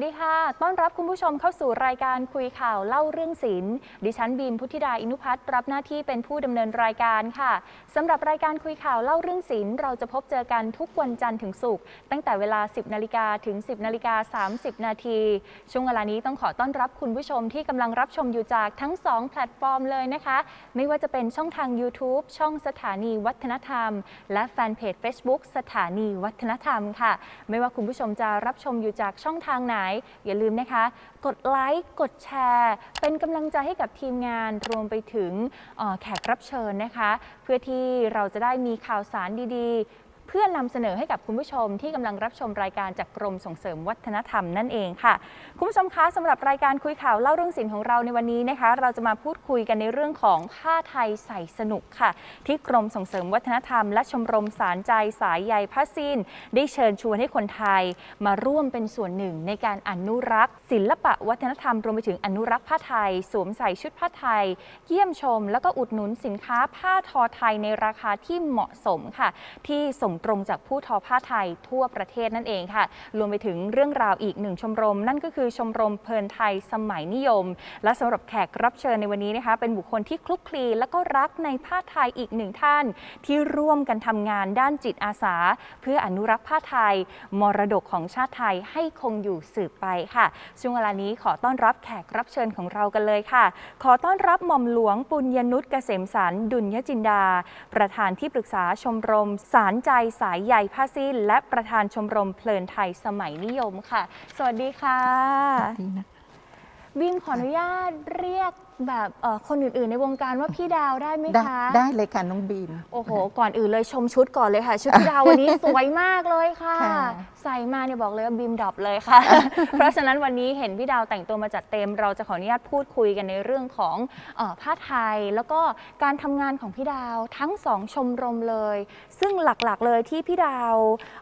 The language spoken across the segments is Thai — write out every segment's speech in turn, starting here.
วัสดีค่ะ ต้อนรับคุณผู้ชมเข้าสู่รายการคุยข่าวเล่าเรื่องศิลป์ ดิฉันบีมพุทธิดาอินุพัฒน์รับหน้าที่เป็นผู้ดำเนินรายการค่ะสำหรับรายการคุยข่าวเล่าเรื่องศิลป์เราจะพบเจอกันทุกวันจันทร์ถึงศุกร์ตั้งแต่เวลา 10นาฬิกาถึง 10นาฬิกา30 นาที ช่วงเวลานี้ต้องขอต้อนรับคุณผู้ชมที่กำลังรับชมอยู่จากทั้ง 2 แพลตฟอร์มเลยนะคะ ไม่ว่าจะเป็นช่องทาง YouTube ช่องสถานีวัฒนธรรม และแฟนเพจ Facebook สถานีวัฒนธรรมค่ะ ไม่ว่าคุณผู้ชมจะรับชมอยู่จากช่องทางไหนอย่าลืมนะคะ กดไลค์กดแชร์ เป็นกำลังใจให้กับทีมงานรวมไปถึงแขกรับเชิญนะคะ เพื่อที่เราจะได้มีข่าวสารดีๆ เพื่อนำเสนอให้กับคุณผู้ชมที่กำลังรับชมรายการจากกรมส่งเสริมวัฒนธรรมนั่นเองค่ะ คุณผู้ชมคะสำหรับรายการคุยข่าวเล่าเรื่องศิลป์ของเราในวันนี้นะคะ เราจะมาพูดคุยกันในเรื่องของผ้าไทยใส่สนุกค่ะ ที่กรมส่งเสริมวัฒนธรรม และชมรมสารใจสายใยผ้าสิ้น ได้เชิญชวนให้คนไทย มาร่วมเป็นส่วนหนึ่งในการอนุรักษ์ ศิลปะวัฒนธรรมรวมไปถึงอนุรักษ์ผ้าไทย สวมใส่ชุดผ้าไทย เยี่ยมชม แล้วก็อุดหนุนสินค้าผ้าทอไทยในราคาที่เหมาะสมค่ะ ที่ส่งตรงจากผู้ทอผ้าไทยทั่วประเทศนั่นเองค่ะ รวมไปถึงเรื่องราวอีกหนึ่งชมรม นั่นก็คือชมรมเพลินไทยสมัยนิยม และสำหรับแขกรับเชิญในวันนี้นะคะ เป็นบุคคลที่คลุกคลีและก็รักในผ้าไทยอีกหนึ่งท่าน ที่ร่วมกันทำงานด้านจิตอาสา เพื่ออนุรักษ์ผ้าไทย มรดกของชาติไทยให้คงอยู่สืบไปค่ะ ช่วงเวลานี้ขอต้อนรับแขกรับเชิญของเรากันเลยค่ะ ขอต้อนรับหม่อมหลวงปุญญนุชเกษมสารดุลยจินดา ประธานที่ปรึกษาชมรมสารใจสายใยผ้าสิ้น และประธานชมรมเพลินไทยสมัยนิยมค่ะ สวัสดีค่ะ ดีนะ บิมขออนุญาตเรียก แบบเอ่อคนอื่นๆ ในวงการว่าพี่ดาวได้ไหมได้คะ ได้เลยค่ะน้องบีม โอ้โห ก่อนอื่นเลยชมชุดก่อนเลยค่ะ ชุดพี่ดาววันนี้สวยมากเลยค่ะ ค่ะ ใส่มาเนี่ยบอกเลยว่าบีมดรอปเลยค่ะ เพราะฉะนั้นวันนี้เห็นพี่ดาวแต่งตัวมาจัดเต็ม เราจะขออนุญาตพูดคุยกันในเรื่องของเออผ้าไทย แล้วก็การทำงานของพี่ดาวทั้งสองชมรมเลย ซึ่งหลักๆเลยที่พี่ดาว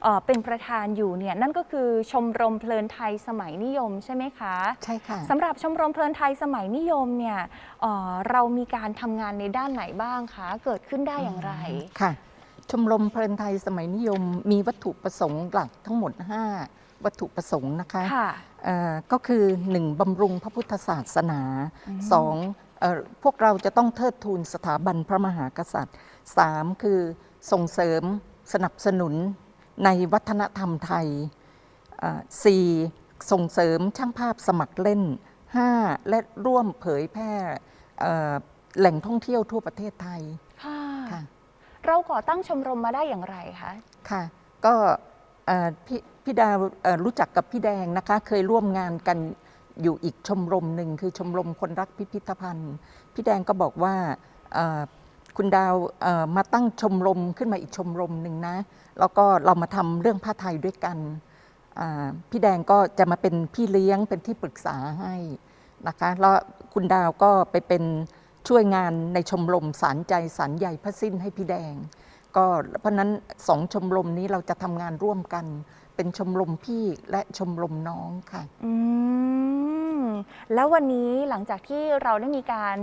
เอ่อเป็นประธานอยู่เนี่ยนั่นก็คือชมรมเพลินไทยสมัยนิยมใช่ไหมคะ ใช่ค่ะ สำหรับชมรมเพลินไทยสมัยนิยมเนี่ยเอ่อเรามีการทำงานในด้านไหนบ้างคะ เกิดขึ้นได้อย่างไร ค่ะ ชมรมเพลินไทยสมัยนิยมมีวัตถุประสงค์หลักทั้งหมด 5 วัตถุประสงค์นะคะค่ะ เอ่อก็คือ 1. บำรุงพระพุทธศาสนา อืม 2. เอ่อพวกเราจะต้องเทิดทูนสถาบันพระมหากษัตริย์ 3. คือส่งเสริมสนับสนุนในวัฒนธรรมไทยเอ่อ 4. ส่งเสริมช่างภาพสมัครเล่น 5. และร่วมเผยแพร่เอ่อแหล่งท่องเที่ยวทั่วประเทศไทยค่ะค่ะเราก่อตั้งชมรมมาได้อย่างไรคะค่ะ ก็เอ่อพี่พี่ดาวเอ่อรู้จักกับพี่แดงนะคะ เคยร่วมงานกันอยู่อีกชมรมหนึ่งคือชมรมคนรักพิพิธภัณฑ์ พี่แดงก็บอกว่าเอ่อคุณดาวเอ่อมาตั้งชมรมขึ้นมาอีกชมรมหนึ่งนะ แล้วก็เรามาทำเรื่องผ้าไทยด้วยกันอ่า พี่แดงก็จะมาเป็นพี่เลี้ยงเป็นที่ปรึกษาให้นะคะแล้วคุณดาวก็ไปเป็นช่วยงานในชมรมสารใจสารใหญ่พระสิ้นให้พี่แดง ก็เพราะนั้นสองชมรมนี้เราจะทำงานร่วมกัน เป็นชมรมพี่และชมรมน้องค่ะ อืมแล้ววันนี้หลังจากที่เราได้มีการ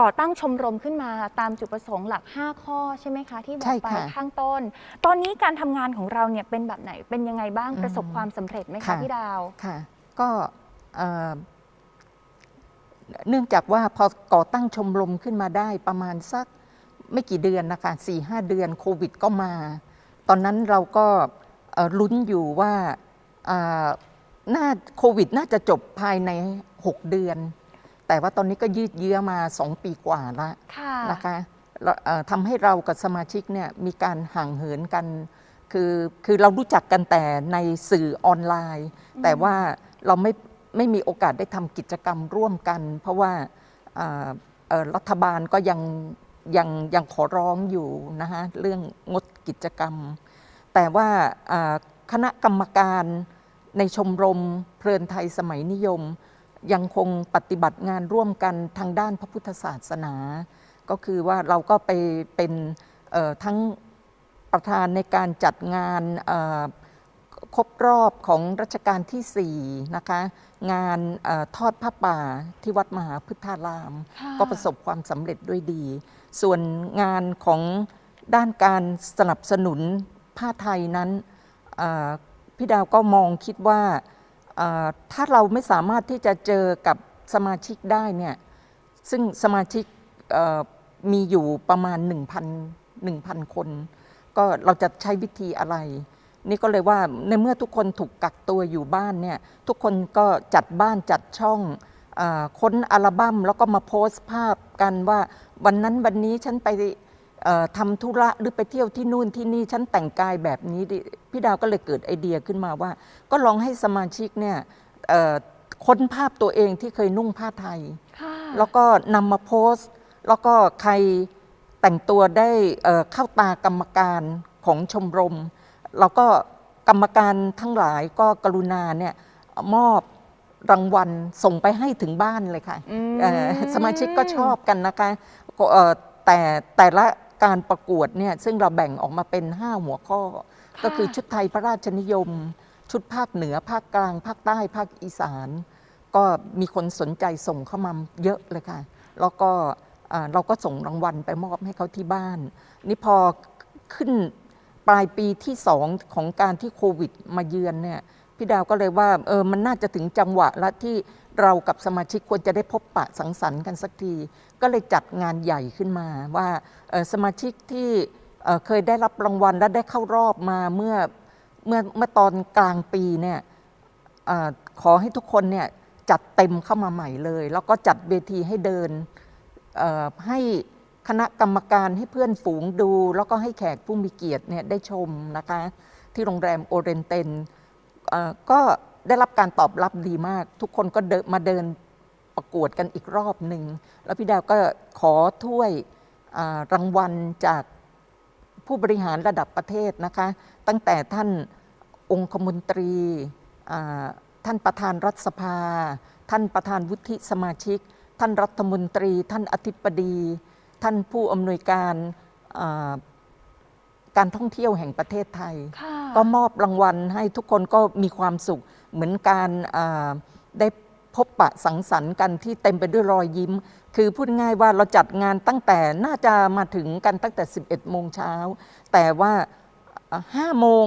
ก่อตั้งชมรมขึ้นมาตามจุดประสงค์หลัก 5 ข้อใช่ไหมคะ ที่บอใช่กไปค่ะข้างต้น ตอนนี้การทำงานของเราเนี่ยเป็นแบบไหนเป็นยังไงบ้างอืมประสบความสำเร็จไหมคะค่ะ พี่ดาว ค่ะ ก็เอ่อเนื่องจากว่าพอก่อตั้งชมรมขึ้นมาได้ประมาณสักไม่กี่เดือนนะคะสี่ห้าเดือนโควิดก็มา ตอนนั้นเราก็เอ่อ ลุ้นอยู่ว่าอ่าน่าโควิดน่าจะจบภายใน 6 เดือน แต่ว่าตอนนี้ก็ยืดเยื้อมา 2 ปีกว่าละค่ะนะคะแล้วเอ่อทำให้เรากับสมาชิกเนี่ยมีการห่างเหินกัน คือคือเรารู้จักกันแต่ในสื่อออนไลน์ แต่ว่าเราไม่ไม่มีโอกาสได้ทำกิจกรรมร่วมกัน เพราะว่าเอ่อเอ่อรัฐบาลก็ยังยังยังขอร้องอยู่นะคะเรื่องงดกิจกรรม แต่ว่าอ่าคณะกรรมการในชมรมเพลินไทยสมัยนิยม ยังคงปฏิบัติงานร่วมกันทางด้านพระพุทธศาสนา ก็คือว่าเราก็ไปเป็นเอ่อทั้งประธานในการจัดงานเอ่อครบรอบของรัชกาลที่4นะคะงานเออทอดผ้าป่าที่วัดมหาพุทธารามค่ะก็ประสบความสำเร็จด้วยดี ส่วนงานของด้านการสนับสนุน ผ้าไทยนั้นพี่ดาวก็มองคิดว่าถ้าเราไม่สามารถที่จะเจอกับสมาชิกได้เนี่ยซึ่งสมาชิกมีอยู่ประมาณ 1,000 1,000 คน ก็เราจะใช้วิธีอะไร นี่ก็เลยว่าในเมื่อทุกคนถูกกักตัวอยู่บ้านเนี่ยทุกคนก็จัดบ้านจัดช่องอค้นอัลบั้มแล้วก็มาโพสต์ภาพกันว่าวันนั้นวันนี้ฉันไป ทำธุระหรือไปเที่ยวที่นู่นที่นี่ฉันแต่งกายแบบนี้ดิพี่ดาวก็เลยเกิดไอเดียขึ้นมาว่า ก็ลองให้สมาชิกเนี่ยเอ่อค้นภาพตัวเองที่เคยนุ่งผ้าไทยค่ะแล้วก็นำมาโพสต์ แล้วก็ใครแต่งตัวได้เอ่อเข้าตากรรมการของชมรม แล้วก็กรรมการทั้งหลายก็กรุณาเนี่ยมอบรางวัลส่งไปให้ถึงบ้านเลยค่ะอืมเอ่อสมาชิกก็ชอบกันนะคะก็เอ่อแต่แต่ละ การประกวดเนี่ยซึ่งเราแบ่งออกมาเป็น 5 หัวข้อ ก็คือชุดไทยพระราชนิยม ชุดภาคเหนือภาคกลาง ภาคใต้ภาคอีสาน ก็มีคนสนใจส่งเข้ามาเยอะเลยค่ะ แล้วก็อ่าเราก็ส่งรางวัลไปมอบให้เขาที่บ้าน นี่พอขึ้นปลายปีที่สองของการที่โควิดมาเยือนเนี่ยพี่ดาวก็เลยว่าเออมันน่าจะถึงจังหวะและที่ เรากับสมาชิกควรจะได้พบปะสังสรรค์กันสักที ก็เลยจัดงานใหญ่ขึ้นมาว่าสมาชิกที่เคยได้รับรางวัลและได้เข้ารอบมาเมื่อเมื่อเมื่อตอนกลางปีเนี่ยอขอให้ทุกคนเนี่ยจัดเต็มเข้ามาใหม่เลย แล้วก็จัดเวทีให้เดินให้คณะกรรมการให้เพื่อนฝูงดู แล้วก็ให้แขกผู้มีเกียรติเนี่ยได้ชมนะคะ ที่โรงแรมโอเรนเตนก็ ได้รับการตอบรับดีมาก ทุกคนก็เดินมาเดินประกวดกันอีกรอบหนึ่ง แล้วพี่ดาวก็ขอถ้วยอ่ารางวัลจากผู้บริหารระดับประเทศนะคะ ตั้งแต่ท่านองคมนตรีอ่าท่านประธานรัฐสภา ท่านประธานวุฒิสมาชิก ท่านรัฐมนตรี ท่านอธิบดี ท่านผู้อำนวยการอ่าการท่องเที่ยวแห่งประเทศไทยค่ะก็มอบรางวัลให้ทุกคนก็มีความสุข เหมือนการได้พบปะสังสรรค์กันที่เต็มไปด้วยรอยยิ้ม คือพูดง่ายว่าเราจัดงานตั้งแต่น่าจะมาถึงกันตั้งแต่ 11 โมงเช้า แต่ว่าห้าโมง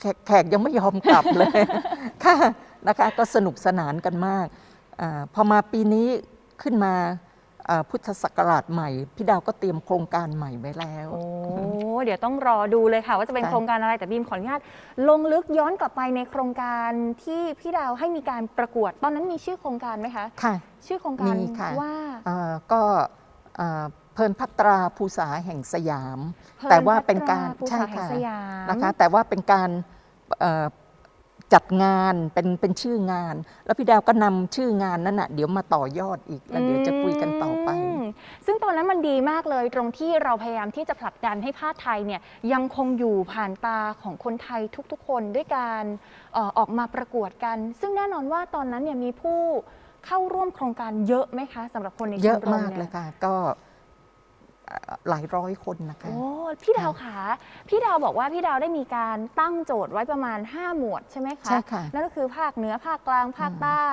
แขกแขกยังไม่ยอมกลับเลย ค่ะนะคะก็สนุกสนานกันมากอพอมาปีนี้ขึ้นมา พุทธศักราชใหม่ พี่ดาวก็เตรียมโครงการใหม่ไว้แล้ว โอ้เดี๋ยวต้องรอดูเลยค่ะว่าจะเป็นค่ะโครงการอะไรแต่บีมขออนุญาตลงลึกย้อนกลับไปในโครงการที่พี่ดาวให้มีการประกวด ตอนนั้นมีชื่อโครงการไหมคะ ค่ะ ชื่อโครงการมีค่ะ ว่าอ่าก็อ่าเพลินพัตราภูษาแห่งสยามเพลินแต่ว่าเป็นการพัตราภูษาแห่งสยาม นะคะแต่ว่าเป็นการเอ่อ จัดงานเป็นเป็นชื่องาน แล้วพี่ดาวก็นำชื่องานนั้นน่ะเดี๋ยวมาต่อยอดอีกแล้วเดี๋ยวจะคุยกันต่อไป มซึ่งตอนนั้นมันดีมากเลยตรงที่เราพยายามที่จะผลักดันให้ผ้าไทยเนี่ยยังคงอยู่ผ่านตาของคนไทยทุกๆ คนด้วยการเออออกมาประกวดกัน ซึ่งแน่นอนว่าตอนนั้นเนี่ยมีผู้เข้าร่วมโครงการเยอะไหมคะสำหรับคนในชเยมอะรมมากนี่เลยค่ะ ก็เอ่อ หลายร้อยคนนะคะ โอ้พี่ดาวขาพี่ดาวบอกว่าพี่ดาวได้มีการตั้งโจทย์ไว้ประมาณ 5 หมวดใช่ไหมคะใช่ค่ะ นั่นก็คือภาคเหนือภาคกลางภาคใต้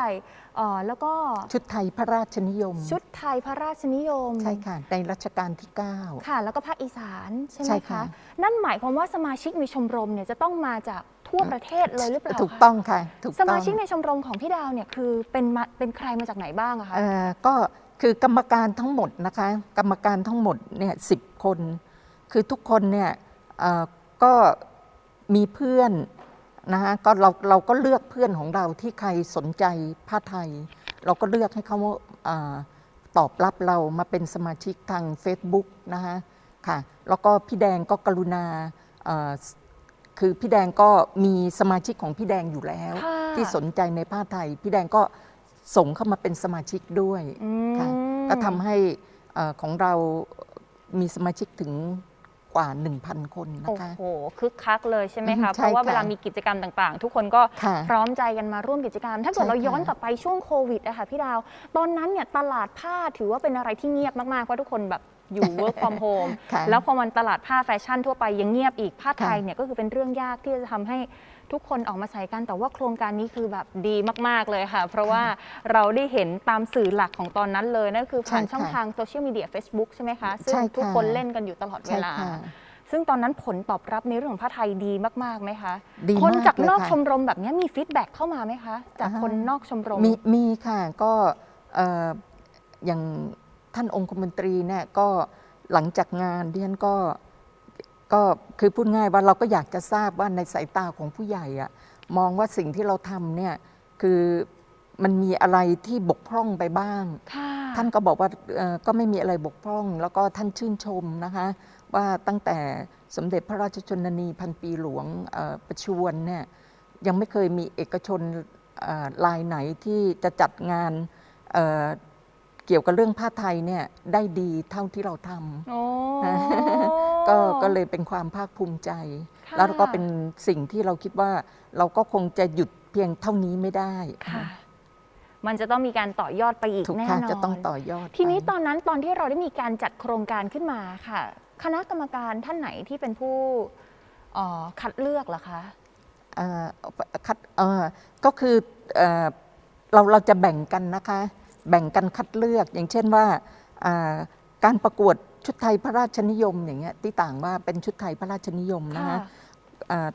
เอ่อแล้วก็ชุดไทยพระราชนิยม ชุดไทยพระราชนิยม ใช่ค่ะ ในรัชกาลที่ 9 ค่ะ แล้วก็ภาคอีสานใช่ไหใช่มค่ะคะนั่นหมายความว่าสมาชิกในชมรมเนี่ยจะต้องมาจากทั่วประเทศเลยหรือเปล่าถูกคะต้องค่ะ ถูกสต้องมาชิกในชมรมของพี่ดาวเนี่ยคือเป็นมาเป็นใครมาจากไหนบ้างอะคะ เอ่อก็ คือกรรมการทั้งหมดนะคะกรรมการทั้งหมดเนี่ยสิบคน คือทุกคนเนี่ยเอ่อก็มีเพื่อนนะคะก็เราเราก็เลือกเพื่อนของเราที่ใครสนใจผ้าไทย เราก็เลือกให้เขาอาตอบรับเรามาเป็นสมาชิกทาง Facebook นะคะค่ะแล้วก็พี่แดงก็กรุณาเอ่อคือพี่แดงก็มีสมาชิกของพี่แดงอยู่แล้วค่ะที่สนใจในผ้าไทย พี่แดงก็ ส่งเข้ามาเป็นสมาชิกด้วยอืมค่ะก็ทำให้เอ่อของเรามีสมาชิกถึงกว่า 1,000 คนนะโอ้คะโห คึกคักเลยใช่ไหมอืคะมเพราะว่าใช่ค่ะเวลามีกิจกรรมต่างๆ ทุกคนก็ค่ะพร้อมใจกันมาร่วมกิจกรรม ถ้าเกิดใช่เราย้อนค่ะกลับไปช่วงโควิดอะค่ะพี่ดาว ตอนนั้นเนี่ยตลาดผ้าถือว่าเป็นอะไรที่เงียบมากๆ เพราะทุกคนแบบอยู่ work from home ค่ะแล้วพอมันตลาดผ้าแฟชั่นทั่วไปยังเงียบอีก ผ้าไทยค่ะเนี่ยก็คือเป็นเรื่องยากที่จะทำให้ ทุกคนออกมาใส่กันแต่ว่าโครงการนี้คือแบบดีมาก ๆ เลยค่ะ เพราะว่าเราได้เห็นตามสื่อหลักของตอนนั้นเลยนั่นคือผ่านใช่ค่ะช่องทางโซเชียลมีเดีย Facebook ใช่ไหมคะซึ่งใช่ค่ะทุกคนเล่นกันอยู่ตลอดเวใช่ลาค่ะซึ่งตอนนั้นผลตอบรับในเรื่องของผ้าไทยดีมากๆไหมคะดีคนมากจากเลยนอกค่ะชมรมแบบนี้มีฟีดแบ็กเข้ามาไหมคะ จากอ่าฮะคนนอกชมรมมีมีค่ะก็เอ่ออย่างท่านองคมนตรีเนี่ยก็หลังจากงานดิฉันก็ ก็คือพูดง่ายว่าเราก็อยากจะทราบว่าในสายตาของผู้ใหญ่อะมองว่าสิ่งที่เราทำเนี่ยคือมันมีอะไรที่บกพร่องไปบ้าง ค่ะท่านก็บอกว่าเอ่อก็ไม่มีอะไรบกพร่อง แล้วก็ท่านชื่นชมนะคะ ว่าตั้งแต่สมเด็จพระราชชนนีพันปีหลวงเอ่อประชวรเนี่ยยังไม่เคยมีเอกชนเอ่อรายไหนที่จะจัดงานเอ่อเกี่ยวกับเรื่องผ้าไทยเนี่ยได้ดีเท่าที่เราทโอ้ำก็ก็เลยเป็นความภาคภูมิใจค่ะแล้วก็เป็นสิ่งที่เราคิดว่าเราก็คงจะหยุดเพียงเท่านี้ไม่ได้ค่ะ มันจะต้องมีการต่อยอดไปอีกทุกแน่ค่ะนอนจะต้องต่อยอด ทีนี้ไปตอนนั้นตอนที่เราได้มีการจัดโครงการขึ้นมาค่ะ คณะกรรมการท่านไหนที่เป็นผู้เอ่อคัดเลือกล่ะคะเอ่อคัดเอ่อก็คือเอ่อเราเราจะแบ่งกันนะคะ แบ่งกันคัดเลือก อย่างเช่นว่าอ่าการประกวดชุดไทยพระราชนิยมอย่างเงี้ยที่ต่างว่าเป็นชุดไทยพระราชนิยมนะคะอ่า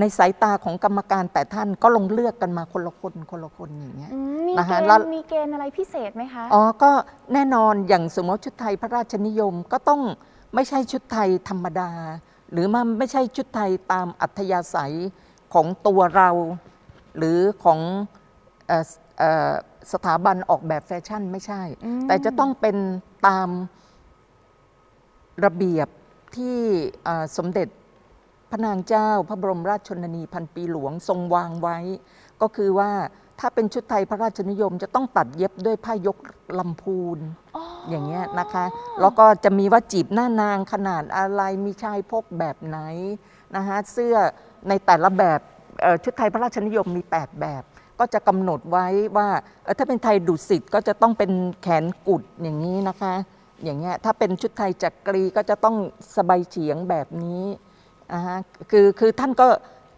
ในสายตาของกรรมการแต่ท่านก็ลงเลือกกันมาคนละคนคนละคนอย่างเงี้ยอืมมีนะเกคะณแล้วฑ์มีเกณฑ์อะไรพิเศษไหมคะอ๋อก็แน่นอนอย่างสมมติชุดไทยพระราชนิยมก็ต้องไม่ใช่ชุดไทยธรรมดา หรือมันไม่ใช่ชุดไทยตามอัธยาศัยของตัวเรา หรือของเอ่อเอ่อ สถาบันออกแบบแฟชั่นไม่ใช่อืมแต่จะต้องเป็นตามระเบียบที่เอ่อสมเด็จพระนางเจ้า พระบรมราชชนนีพันปีหลวงทรงวางไว้ ก็คือว่าถ้าเป็นชุดไทยพระราชนิยมจะต้องตัดเย็บด้วยผ้ายกลำพูนอ๋ออย่างเงี้ยนะคะ แล้วก็จะมีว่าจีบหน้านางขนาดอะไรมีชายพกแบบไหนนะคะเสื้อในแต่ละแบบเอ่อชุดไทยพระราชนิยมมี 8 แบบ ก็จะกำหนดไว้ว่าถ้าเป็นไทยดุสิตก็จะต้องเป็นแขนกุดอย่างนี้นะคะ อย่างเงี้ยถ้าเป็นชุดไทยจักรีก็จะต้องสบายเฉียงแบบนี้นะฮะคือคือท่านก็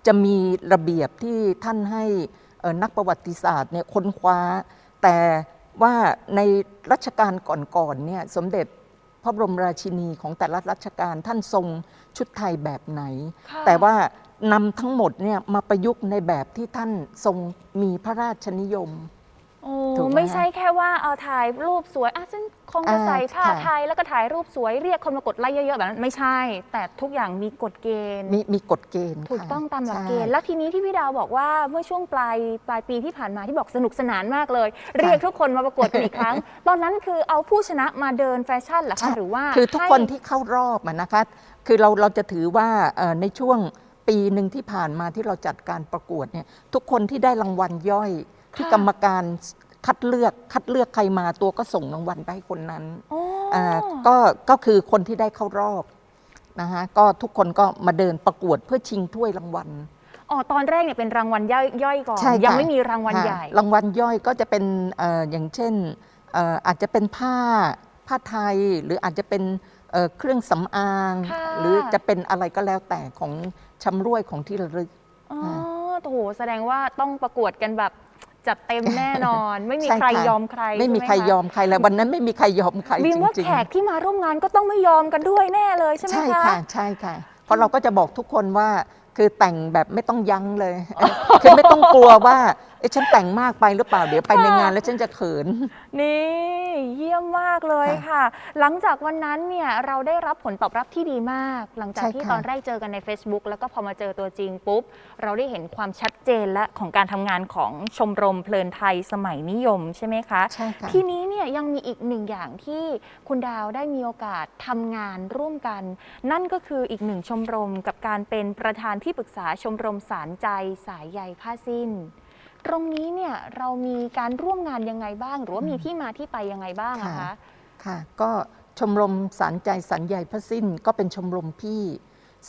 จะมีระเบียบที่ท่านให้นักประวัติศาสตร์เนี่ยค้นคว้า แต่ว่าในรัชกาลก่อนๆเนี่ยสมเด็จ พระบรมราชินีของแต่ละรัชกาลท่านทรงชุดไทยแบบไหน ค่ะแต่ว่านำทั้งหมดเนี่ยมาประยุกต์ในแบบที่ท่านทรงมีพระราชนิยม โอ้ถูกไหมไม่ใช่แค่ว่าเอาถ่ายรูปสวยอะฉันคงจะอ่าใส่ผ้าค่ะ ไทยแล้วก็ถ่ายรูปสวยเรียกคนมากดไลค์เยอะๆแบบนั้นไม่ใช่ แต่ทุกอย่างมีกฎเกณฑ์มีมีกฎเกณฑ์ถูกค่ะต้องตามหลักใช่เกณฑ์แล้วทีนี้ที่พี่ดาวบอกว่าเมื่อช่วงปลายปลายปีที่ผ่านมาที่บอกสนุกสนานมากเลย เรียกทุกคนมาประกวดกันอีกครั้ง ตอนนั้นคือเอาผู้ชนะมาเดินแฟชั่นเหรอใช่ คะหรือว่าคือทุกให้คนที่เข้ารอบอะนะคะ คือเราเราจะถือว่าเอ่อในช่วงปีหนึ่งที่ผ่านมาที่เราจัดการประกวดเนี่ยทุกคนที่ได้รางวัลย่อย ที่ค่ะกรรมการคัดเลือกคัดเลือกใครมาตัวก็ส่งรางวัลไปให้คนนั้นโอ้อ่าก็ก็คือคนที่ได้เข้ารอบนะคะก็ทุกคนก็มาเดินประกวดเพื่อชิงถ้วยรางวัล อ๋อตอนแรกเนี่ยเป็นรางวัลย่อยย่อยก่อนใช่ค่ะยังไม่มีรางวัลค่ะใหญ่ รางวัลย่อยก็จะเป็นเอ่ออย่างเช่นเอ่ออาจจะเป็นผ้าผ้าไทย หรืออาจจะเป็นเอ่อเครื่องสำอาง ค่ะ หรือจะเป็นอะไรก็แล้วแต่ของชำร่วยของที่ระลึก อ๋อค่ะโอ้โหแสดงว่าต้องประกวดกันแบบ จัดเต็มแน่นอน ไม่มีใช่ใครค่ะยอมใครไม่มีใช่หใครยอมใครเลยวันนั้นไม่มีใครยอมใครบีจมว่าริงแขกที่มาร่วมงานก็ต้องไม่ยอมกันด้วยแน่เลยๆใช่ไหมใช่คะค่ะใช่ค่ะ เพราะเราก็จะบอกทุกคนว่าคือแต่งแบบไม่ต้องยั้งเลย คือไม่ต้องกลัวว่าเอ๊ะฉันแต่งมากไปหรือเปล่าเดี๋ยวไปในงานแล้วฉันจะเขิน นี่เยี่ยมมากเลยค่ะ หลังจากวันนั้นเนี่ยเราได้รับผลตอบรับที่ดีมาก หลังจากใช่ที่ค่ะ ตอนแรกเจอกันใน Facebook แล้วก็พอมาเจอตัวจริงปุ๊บ เราได้เห็นความชัดเจนและของการทำงานของชมรมเพลินไทยสมัยนิยมใช่ไหมคะ ใช่ค่ะ ทีนี้เนี่ยยังมีอีกหนึ่งอย่างที่คุณดาวได้มีโอกาสทำงานร่วมกัน นั่นก็คืออีกหนึ่งชมรมกับการเป็นประธานที่ปรึกษาชมรมสารใจสายใยผ้าสิ้น ตรงนี้เนี่ยเรามีการร่วมงานยังไงบ้าง หรือว่ามีที่มาที่ไปยังไงบ้างอะคะค่ะค่ะ ก็ชมรมสารใจสันใหญ่พระสิ้นก็เป็นชมรมพี่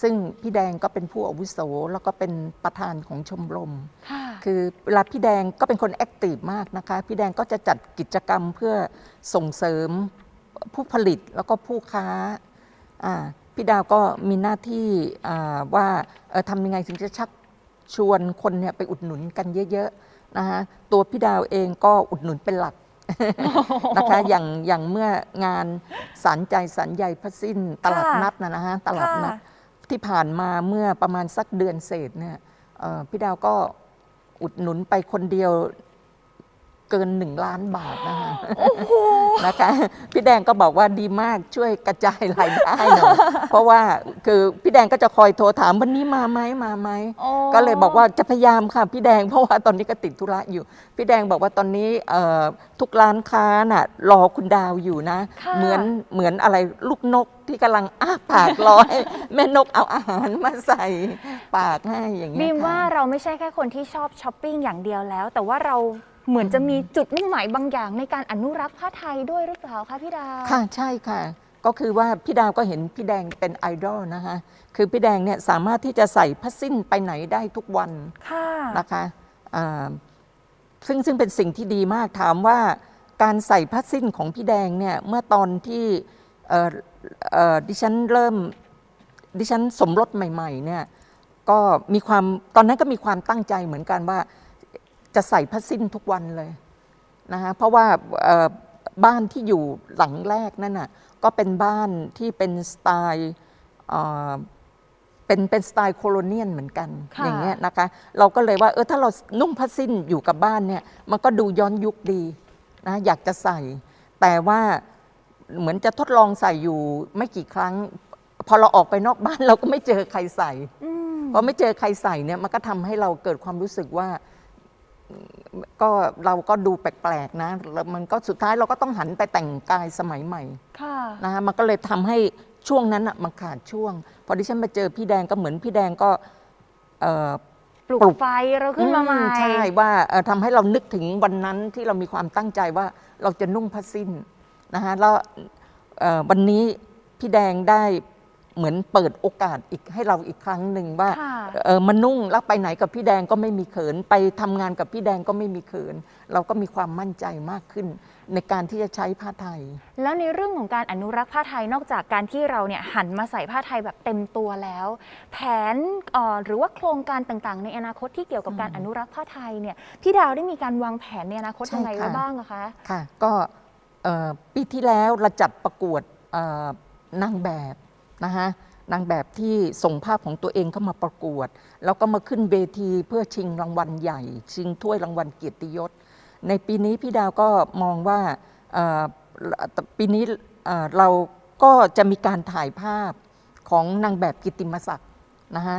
ซึ่งพี่แดงก็เป็นผู้อาวุโส แล้วก็เป็นประธานของชมรม ค่ะ คือเวลาพี่แดงก็เป็นคนแอคทีฟมากนะคะ พี่แดงก็จะจัดกิจกรรมเพื่อส่งเสริมผู้ผลิตแล้วก็ผู้ค้าอ่าพี่ดาวก็มีหน้าที่อ่าว่าเอ่อทำยังไงถึงจะชัก ชวนคนเนี่ยไปอุดหนุนกันเยอะๆนะคะตัวพี่ดาวเองก็อุดหนุนเป็นหลักนะคะอย่างอย่างเมื่องานสารใจสารใยพระสิ้นตลาดนัดนะนะฮะตลาดนัดที่ผ่านมาเมื่อประมาณสักเดือนเศษเนี่ยเอ่อพี่ดาวก็อุดหนุนไปคนเดียว เกินหนึ่งล้านบาทนะคะนะคะ พี่แดงก็บอกว่าดีมากช่วยกระจายรายได้หน่อยเพราะว่าคือพี่แดงก็จะคอยโทรถามวันนี้มาไหมมาไหมโอ้ก็เลยบอกว่าจะพยายามค่ะพี่แดงเพราะว่าตอนนี้ก็ติดธุระอยู่ พี่แดงบอกว่าตอนนี้เอ่อทุกร้านค้าน่ะรอคุณดาวอยู่นะค่ะเหมือนเหมือนอะไรลูกนกที่กำลังอ้าปากรอให้แม่นกเอาอาหารมาใส่ปากให้อย่างเงี้ยบีมค่ะว่าเราไม่ใช่แค่คนที่ชอบช้อปปิ้งอย่างเดียวแล้ว แต่ว่าเรา เหมือนจะมีจุดมุ่งหมายบางอย่างในการอนุรักษ์ผ้าไทยด้วยหรือเปล่าคะพี่ดาวค่ะใช่ค่ะ ก็คือว่าพี่ดาวก็เห็นพี่แดงเป็นไอดอลนะคะ คือพี่แดงเนี่ยสามารถที่จะใส่ผ้าสิ้นไปไหนได้ทุกวันค่ะนะคะอ่าซึ่งซึ่งเป็นสิ่งที่ดีมากถามว่าการใส่ผ้าสิ้นของพี่แดงเนี่ยเมื่อตอนที่เอ่อเอ่อดิฉันเริ่มดิฉันสมรสใหม่ ๆ เนี่ยก็มีความตอนนั้นก็มีความตั้งใจเหมือนกันว่า จะใส่ผ้าสิ้นทุกวันเลยนะคะเพราะว่าเอ่อบ้านที่อยู่หลังแรกนั่นน่ะก็เป็นบ้านที่เป็นสไตล์เอ่อเป็นเป็นสไตล์โคโลเนียนเหมือนกันค่ะอย่างเงี้ยนะคะ เราก็เลยว่าเออถ้าเรานุ่งผ้าสิ้นอยู่กับบ้านเนี่ยมันก็ดูย้อนยุคดีนะอยากจะใส่ แต่ว่าเหมือนจะทดลองใส่อยู่ไม่กี่ครั้ง พอเราออกไปนอกบ้านเราก็ไม่เจอใครใส่อืมพอไม่เจอใครใส่เนี่ยมันก็ทำให้เราเกิดความรู้สึกว่าอืม ก็เราก็ดูแปลกๆนะแล้วมันก็สุดท้ายเราก็ต้องหันไปแต่งกายสมัยใหม่ค่ะ นะคะมันก็เลยทำให้ช่วงนั้นอะมันขาดช่วง พอดิฉันมาเจอพี่แดงก็เหมือนพี่แดงก็เอ่อ ปลุกปลุก ไฟเราขึ้นมาใหม่อืใช่ว่าเอ่อทำให้เรานึกถึงวันนั้นที่เรามีความตั้งใจว่าเราจะนุ่งผ้าสิ้นนะคะแล้วเอ่อวันนี้พี่แดงได้ เหมือนเปิดโอกาสอีกให้เราอีกครั้งหนึ่งว่าค่ะ เออมานุ่งแล้วไปไหนกับพี่แดงก็ไม่มีเขิน ไปทำงานกับพี่แดงก็ไม่มีเขิน เราก็มีความมั่นใจมากขึ้น ในการที่จะใช้ผ้าไทย แล้วในเรื่องของการอนุรักษ์ผ้าไทยนอกจากการที่เราเนี่ยหันมาใส่ผ้าไทยแบบเต็มตัวแล้ว แผนเอ่อหรือว่าโครงการต่างๆ ในอนาคตที่เกี่ยวกับการอนุรักษ์ผ้าไทยเนี่ยพี่ดาวได้มีการวางแผนในอนาคตใช่ยังไงไว้ค่ะ บ้างอะคะ ค่ะ ก็เอ่อปีที่แล้วเราจัดประกวดเอ่อนางแบบ นะคะนางแบบที่ส่งภาพของตัวเองเข้ามาประกวด แล้วก็มาขึ้นเวทีเพื่อชิงรางวัลใหญ่ ชิงถ้วยรางวัลเกียรติยศ ในปีนี้พี่ดาวก็มองว่าปีนี้เราก็จะมีการถ่ายภาพของนางแบบกิติมศักดิ์นะคะ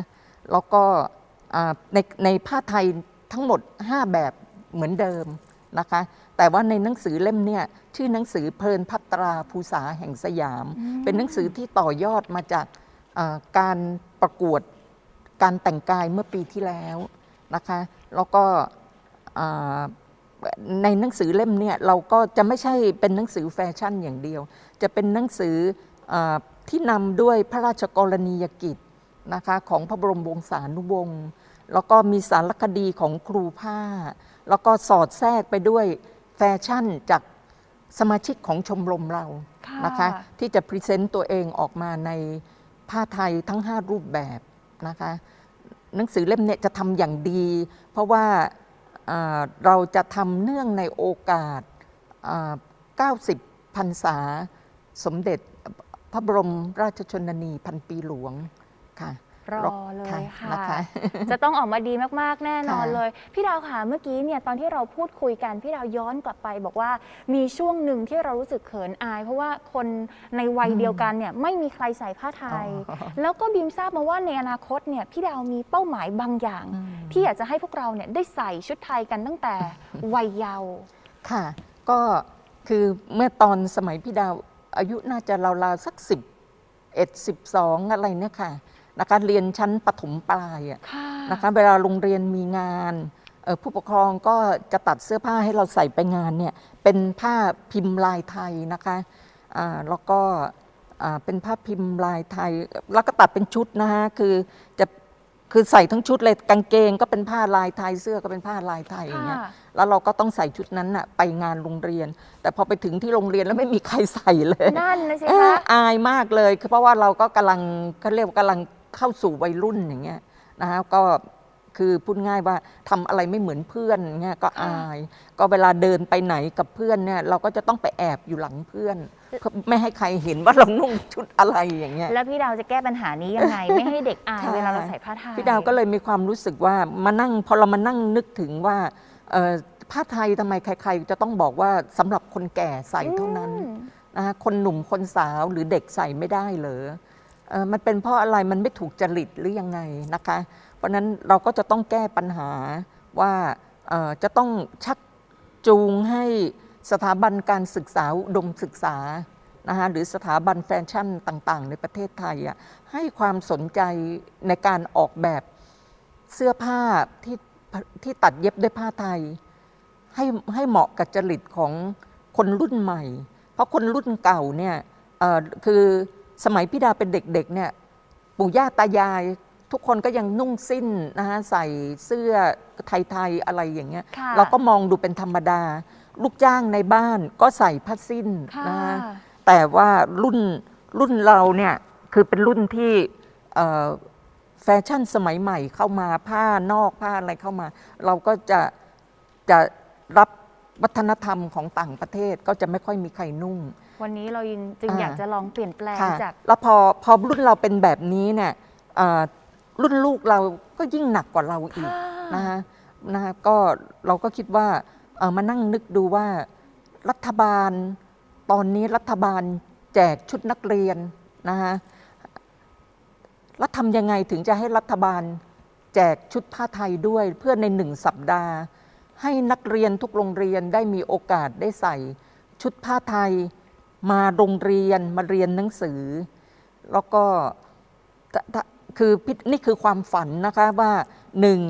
แล้วก็ในในผ้าไทยทั้งหมด 5 แบบเหมือนเดิมนะคะ แต่ว่าในหนังสือเล่มเนี่ยชื่อหนังสือเพลินพัตราภูษาแห่งสยามอืมเป็นหนังสือที่ต่อยอดมาจากอ่าการประกวดการแต่งกายเมื่อปีที่แล้วนะคะ แล้วก็อ่าในหนังสือเล่มเนี่ยเราก็จะไม่ใช่เป็นหนังสือแฟชั่นอย่างเดียว จะเป็นหนังสืออาที่นำด้วยพระราชกรณียกิจนะคะของพระบรมวงศานุวงศ์แล้วก็มีสารคดีของครูผ้า แล้วก็สอดแทรกไปด้วย แฟชั่นจากสมาชิกของชมรมเราค่ะนะคะ ที่จะพรีเซนต์ตัวเองออกมาในผ้าไทยทั้ง 5 รูปแบบนะคะ หนังสือเล่มเนี้จะทำอย่างดี เพราะว่าอ่าเราจะทำเนื่องในโอกาสอ่า90 พรรษา สมเด็จพระบรมราชชนนีพันปีหลวงค่ะ รอเลยค่ะค่ะนะคะจะต้องออกมาดีมากๆแน่นอนค่ะเลย พี่ดาวค่ะเมื่อกี้เนี่ยตอนที่เราพูดคุยกันพี่ดาวย้อนกลับไป บอกว่ามีช่วงหนึ่งที่เรารู้สึกเขินอาย เพราะว่าคนในวัยเดียวกันเนี่ยไม่มีใครใส่ผ้าไทยอ๋อแล้วก็บีมทราบมาว่าในอนาคตเนี่ยพี่ดาวมีเป้าหมายบางอย่างอืมที่อยากจะให้พวกเราเนี่ยได้ใส่ชุดไทยกันตั้งแต่วัยเยาว์ค่ะ ก็คือเมื่อตอนสมัยพี่ดาวอายุน่าจะราวๆสักสิบเอ็ดสิบสองอะไรเนี่ยค่ะ นะคะเรียนชั้นปฐมปลายอะค่ะนะคะเวลาโรงเรียนมีงานเอ่อผู้ปกครองก็จะตัดเสื้อผ้าให้เราใส่ไปงานเนี่ยเป็นผ้าพิมพ์ลายไทยนะคะอ่าแล้วก็อ่าเป็นผ้าพิมพ์ลายไทย แล้วก็ตัดเป็นชุดนะคะคือจะคือใส่ทั้งชุดเลยกางเกงก็เป็นผ้าลายไทยเสื้อก็เป็นผ้าลายไทยอย่างเงี้ยค่ะแล้วเราก็ต้องใส่ชุดนั้นน่ะไปงานโรงเรียน แต่พอไปถึงที่โรงเรียนแล้วไม่มีใครใส่เลยนั่นนะสิเออคะอายมากเลยคือเพราะว่าเราก็กำลังเขาเรียกว่ากำลัง เข้าสู่วัยรุ่นอย่างเงี้ยนะคะก็คือพูดง่ายว่าทำอะไรไม่เหมือนเพื่อนเงี้ยก็อาย ก็เวลาเดินไปไหนกับเพื่อนเนี่ยเราก็จะต้องไปแอบอยู่หลังเพื่อนเพื่อไม่ให้ใครเห็นว่าเรานุ่งชุดอะไรอย่างเงี้ยแล้วพี่ดาวจะแก้ปัญหานี้ยังไง ไม่ให้เด็กอายค่ะเวลาเราใส่ผ้าไทยพี่ดาวก็เลยมีความรู้สึกว่ามานั่งพอเรามานั่งนึกถึงว่าเอ่อผ้าไทยทำไมใคร ๆ จะต้องบอกว่าสำหรับคนแก่ใส่เท่านั้นอืมนะคะคนหนุ่มคนสาวหรือเด็กใส่ไม่ได้เหรอเออ มันเป็นเพราะอะไรมันไม่ถูกจริตหรือยังไงนะคะ เพราะนั้นเราก็จะต้องแก้ปัญหาว่าจะต้องชักจูงให้สถาบันการศึกษาดมศึกษานะคะหรือสถาบันแฟชั่นต่างๆ ในประเทศไทยอะให้ความสนใจในการออกแบบเสื้อผ้าที่ที่ตัดเย็บด้วยผ้าไทย ให้ให้เหมาะกับจริตของคนรุ่นใหม่ เพราะคนรุ่นเก่าเนี่ยคือ สมัยพี่ดาเป็นเด็กๆเนี่ยปู่ย่าตายาย ทุกคนก็ยังนุ่งสิ้นนะฮะใส่เสื้อไทยๆอะไรอย่างเงี้ย ค่ะ เราก็มองดูเป็นธรรมดา ลูกจ้างในบ้านก็ใส่ผ้าสิ้นค่ะ นะฮะ แต่ว่ารุ่นรุ่นเราเนี่ยคือเป็นรุ่นที่เอ่อแฟชั่นสมัยใหม่เข้ามาผ้านอกผ้าอะไรเข้ามา เราก็จะจะรับวัฒนธรรมของต่างประเทศก็จะไม่ค่อยมีใครนุ่ง วันนี้เรายังจึงอ่าอยากจะลองเปลี่ยนแปลงค่ะจาก แล้วพอพอรุ่นเราเป็นแบบนี้เนี่ยเอ่อรุ่นลูกเราก็ยิ่งหนักกว่าเราอีกค่ะนะฮะนะฮะก็เราก็คิดว่าเอ่อมานั่งนึกดูว่ารัฐบาล ตอนนี้รัฐบาลแจกชุดนักเรียนนะฮะแล้วทำยังไงถึงจะให้รัฐบาลแจกชุดผ้าไทยด้วยเพื่อในหนึ่งสัปดาห์ ให้นักเรียนทุกโรงเรียนได้มีโอกาสได้ใส่ชุดผ้าไทย มาโรงเรียนมาเรียนหนังสือ แล้วก็ถ้าถ้าคือพินี่คือความฝันนะคะว่าหนึ่ง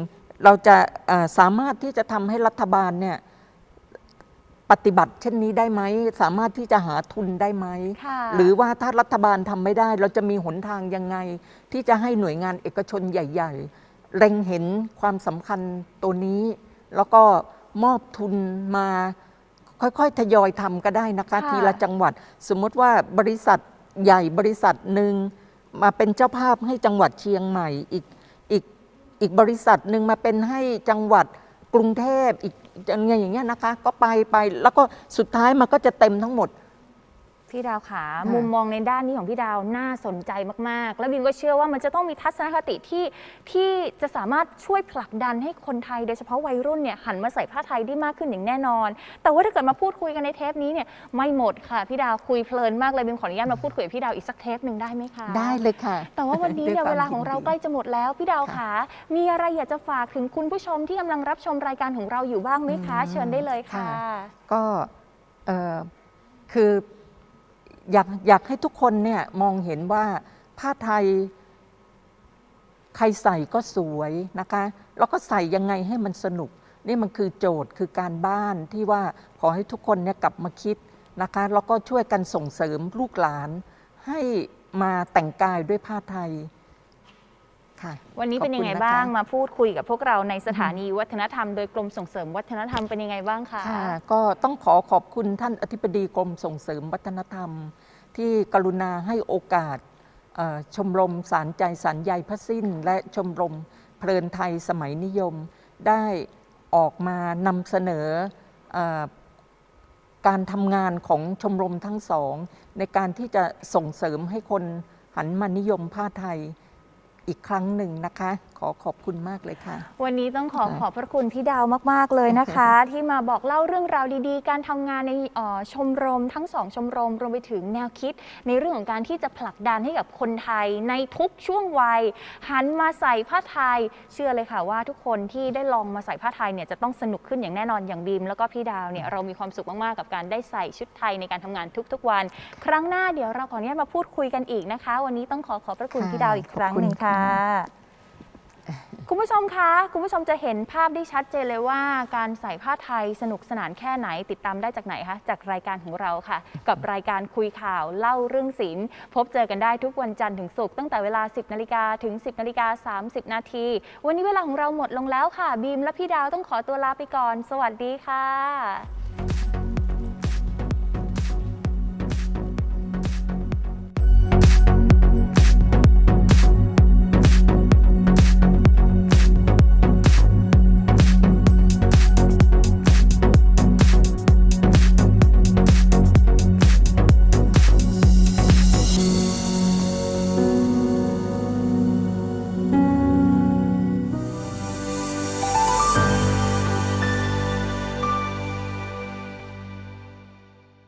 เราจะเอ่อสามารถที่จะทำให้รัฐบาลเนี่ยปฏิบัติเช่นนี้ได้ไหม สามารถที่จะหาทุนได้ไหมค่ะหรือว่าถ้ารัฐบาลทำไม่ได้ เราจะมีหนทางยังไง ที่จะให้หน่วยงานเอกชนใหญ่ ๆเล็งเห็นความสำคัญตัวนี้ แล้วก็มอบทุนมา ค่อยๆ ทยอยทำก็ได้นะคะ ค่ะ ทีละจังหวัด สมมติว่าบริษัทใหญ่บริษัทหนึ่งมาเป็นเจ้าภาพให้จังหวัดเชียงใหม่อีกอีกอีกบริษัทหนึ่งมาเป็นให้จังหวัดกรุงเทพอีกอย่างเงี้ยอย่างเงี้ยนะคะ ก็ไปไปแล้วก็สุดท้ายมันก็จะเต็มทั้งหมด พี่ดาวขาค่ะมุมมองในด้านนี้ของพี่ดาวน่าสนใจมาก ๆ แล้วบิมก็เชื่อว่ามันจะต้องมีทัศนคติที่ที่จะสามารถช่วยผลักดันให้คนไทยโดยเฉพาะวัยรุ่นเนี่ยหันมาใส่ผ้าไทยได้มากขึ้นอย่างแน่นอน แต่ว่าถ้าเกิดมาพูดคุยกันในเทปนี้เนี่ยไม่หมดค่ะพี่ดาวคุยเพลินมากเลยบิมขออนุญาตมาพูดคุยกับพี่ดาวอีกสักเทปหนึ่งได้ไหมคะได้เลยค่ะ แต่ว่าวันนี้เนี่ยด้วยเวควมลาของเรายินดีใกล้จะหมดแล้วพี่ดาวค่ะขามีอะไรอยากจะฝากถึงคุณผู้ชมที่กำลังรับชมรายการของเราอยู่บ้างไหมคะอืมเชิญได้เลยค่ะค่ะก็เอ่อคือ อยากอยากให้ทุกคนเนี่ยมองเห็นว่าผ้าไทย ใครใส่ก็สวยนะคะ แล้วก็ใส่ยังไงให้มันสนุก นี่มันคือโจทย์คือการบ้านที่ว่าขอให้ทุกคนเนี่ยกลับมาคิดนะคะ แล้วก็ช่วยกันส่งเสริมลูกหลาน ให้มาแต่งกายด้วยผ้าไทย วันนี้เป็นยังไงขอบคุณนะคะบ้างมาพูดคุยกับพวกเราในสถานีวัฒนธรรมโดยกรมส่งเสริมวัฒนธรรมเป็นยังไงบ้างคะค่ะก็ต้องขอขอบคุณท่านอธิบดีกรมส่งเสริมวัฒนธรรม ที่กรุณาให้โอกาสเอ่อชมรมสารใจสารใยพระสิ้น และชมรมเพลินไทยสมัยนิยม ได้ออกมานำเสนอเออการทำงานของชมรมทั้งสอง ในการที่จะส่งเสริมให้คนหันมานิยมผ้าไทย อีกครั้งหนึ่งนะคะ ขอขอบคุณมากเลยค่ะ วันนี้ต้องขอค่ะขอบพระคุณพี่ดาวมาก ๆ เลยนะคะ ที่มาบอกเล่าเรื่องราวดีๆ การทำงานในเอ่อชมรมทั้งสองชมรมรวมไปถึงแนวคิด ในเรื่องของการที่จะผลักดันให้กับคนไทยในทุกช่วงวัย หันมาใส่ผ้าไทย เชื่อเลยค่ะว่าทุกคนที่ได้ลองมาใส่ผ้าไทยเนี่ยจะต้องสนุกขึ้นอย่างแน่นอนอย่างบีม แล้วก็พี่ดาวเนี่ยเรามีความสุขมากๆกับการได้ใส่ชุดไทยในการทำงานทุกๆวัน ครั้งหน้าเดี๋ยวเราขออนุญาตมาพูดคุยกันอีกนะคะ วันนี้ต้องขอขอบพระคุณค่ะพี่ดาวอีกครั้งหนึ่งขอบคุณค่ะค่ะ คุณผู้ชมคะ คุณผู้ชมจะเห็นภาพได้ชัดเจนเลยว่า การใส่ผ้าไทยสนุกสนานแค่ไหนติดตามได้จากไหนคะ จากรายการของเราค่ะ กับรายการคุยข่าวเล่าเรื่องศิลป์พบเจอกันได้ทุกวันจันทร์ถึงศุกร์ตั้งแต่เวลา 10 นาฬิกาถึง 10 นาฬิกา 30 นาที วันนี้เวลาของเราหมดลงแล้วค่ะ บีมและพี่ดาวต้องขอตัวลาไปก่อน สวัสดีค่ะ